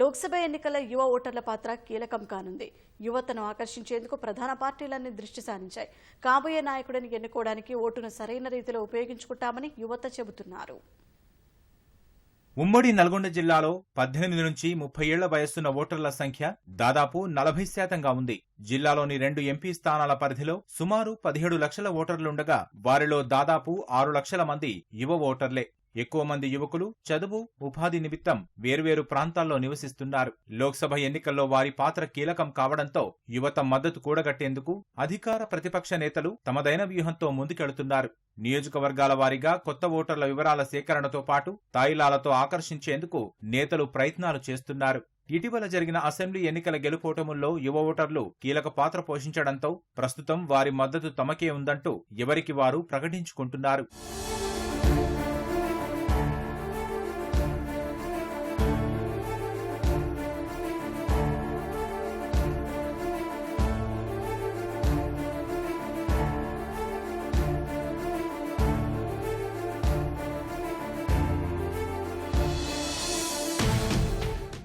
లోక్సభ ఎన్నికల యువ ఓటర్ల పాత్ర కీలకం కానుంది. యువతను ఆకర్షించేందుకు ప్రధాన పార్టీలన్నీ దృష్టి సారించాయి. కాబోయే నాయకుడిని ఎన్నుకోవడానికి ఓటును సరైన రీతిలో ఉపయోగించుకుంటామని యువత చెబుతున్నారు. ఉమ్మడి నల్గొండ జిల్లాలో పద్దెనిమిది నుంచి ముప్పై ఏళ్ళ వయస్సున్న ఓటర్ల సంఖ్య దాదాపు నలభై శాతంగా ఉంది. జిల్లాలోని రెండు ఎంపీ స్థానాల పరిధిలో సుమారు పదిహేడు లక్షల ఓటర్లుండగా వారిలో దాదాపు ఆరు లక్షల మంది యువ ఓటర్లే. ఎక్కువ మంది యువకులు చదువు ఉపాధి నిమిత్తం వేర్వేరు ప్రాంతాల్లో నివసిస్తున్నారు. లోక్సభ ఎన్నికల్లో వారి పాత్ర కీలకం కావడంతో యువత మద్దతు కూడగట్టేందుకు అధికార ప్రతిపక్ష నేతలు తమదైన వ్యూహంతో ముందుకెళుతున్నారు. నియోజకవర్గాల వారీగా కొత్త ఓటర్ల వివరాల సేకరణతో పాటు తాయిలాలతో ఆకర్షించేందుకు నేతలు ప్రయత్నాలు చేస్తున్నారు. ఇటీవల జరిగిన అసెంబ్లీ ఎన్నికల గెలుపోటముల్లో యువ ఓటర్లు కీలక పాత్ర పోషించడంతో ప్రస్తుతం వారి మద్దతు తమకే ఉందంటూ ఎవరికి వారు ప్రకటించుకుంటున్నారు.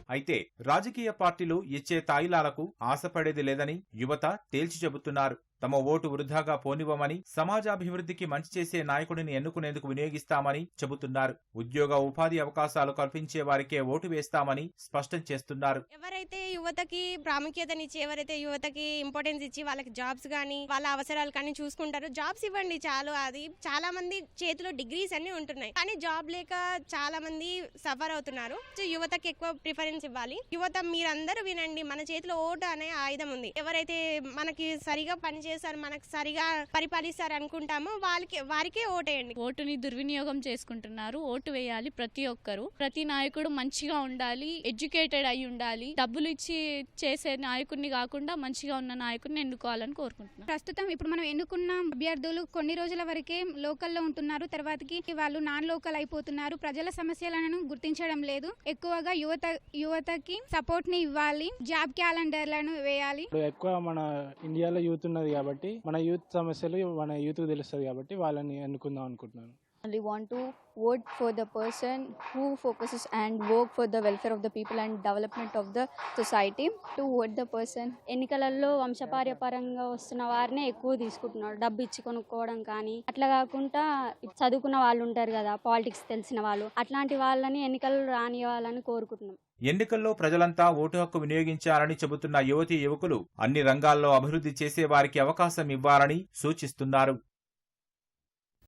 అయితే రాజకీయ పార్టీలు ఇచ్చే తాయిలాలకు ఆశపడేది లేదని యువత తేల్చి చెబుతున్నారు. తమ ఓటు వృధాగా పోనివ్వమని సమాజాభివృద్ధికి మంచి చేసే నాయకుడిని ఎన్నుకునేందుకు వినియోగిస్తామని చెబుతున్నారు. ఉద్యోగ ఉపాధి అవకాశాలు కల్పించే వారికే ఓటు వేస్తామని స్పష్టం చేస్తున్నారు. ఎవరైతే యువతకి ప్రాముఖ్యతనిచ్చి ఎవరైతే యువతకి ఇంపార్టెన్స్ ఇచ్చి వాళ్ళకి జాబ్స్ కానీ వాళ్ళ అవసరాలు కానీ చూసుకుంటారు జాబ్స్ ఇవ్వండి చాలు. అది చాలా మంది చేతిలో డిగ్రీస్ అన్ని ఉంటున్నాయి. కానీ జాబ్ లేక చాలా మంది సఫర్ అవుతున్నారు. సో యువతకి ఎక్కువ ప్రిఫరెన్స్ ఇవ్వాలి. యువత మీరందరూ వినండి మన చేతిలో ఓటు అనే ఆయుధం ఉంది. ఎవరైతే మనకి సరిగా పనిచేస్తారు మనకు సరిగా పరిపాలిస్తారు అనుకుంటామో వాళ్ళకి వారికే ఓటేయండి. ఓటుని దుర్వినియోగం చేసుకుంటున్నారు ఓటు వేయాలి ప్రతి ఒక్కరు. ప్రతి నాయకుడు మంచిగా ఉండాలి ఎడ్యుకేటెడ్ అయి ఉండాలి డబ్బులు ఇచ్చి చేసే నాయకుడిని కాకుండా మంచిగా ఉన్న నాయకుడిని ఎన్నుకోవాలని కోరుకుంటున్నాను ప్రస్తుతం ఇప్పుడు మనం ఎన్నుకున్న అభ్యర్థులు కొన్ని రోజుల వరకే లోకల్లో ఉంటున్నారు తర్వాతకి వాళ్ళు నాన్ లోకల్ అయిపోతున్నారు. ప్రజల సమస్యలను గుర్తించడం లేదు. ఎక్కువగా యువత యువతకి సపోర్ట్ని ఇవ్వాలి జాబ్ క్యాలెండర్లను వేయాలి. ఎక్కువ మన ఇండియాలో యూత్ ఉన్నది కాబట్టి మన యూత్ సమస్యలు మన యూత్కి తెలుస్తుంది కాబట్టి వాళ్ళని ఎన్నుకుందాం అనుకుంటున్నాను. Only want to vote for the person who focuses and work for the welfare of the people and development of the society. To vote the person. ఎన్నికలలో వంశపార్యపరంగా వస్తున్న వారినే ఎక్కువ తీసుకుంటున్నారు. డబ్బు ఇచ్చి కొనుక్కోవడం కానీ అట్లా కాకుండా చదువుకున్న వాళ్ళు ఉంటారు కదా పాలిటిక్స్ తెలిసిన వాళ్ళు అట్లాంటి వాళ్ళని ఎన్నికలు రానివ్వాలని కోరుకుంటున్నాం. ఎన్నికల్లో ప్రజలంతా ఓటు హక్కు వినియోగించాలని చెబుతున్న యువతీ యువకులు అన్ని రంగాల్లో అభివృద్ధి చేసే వారికి అవకాశం ఇవ్వాలని సూచిస్తున్నారు.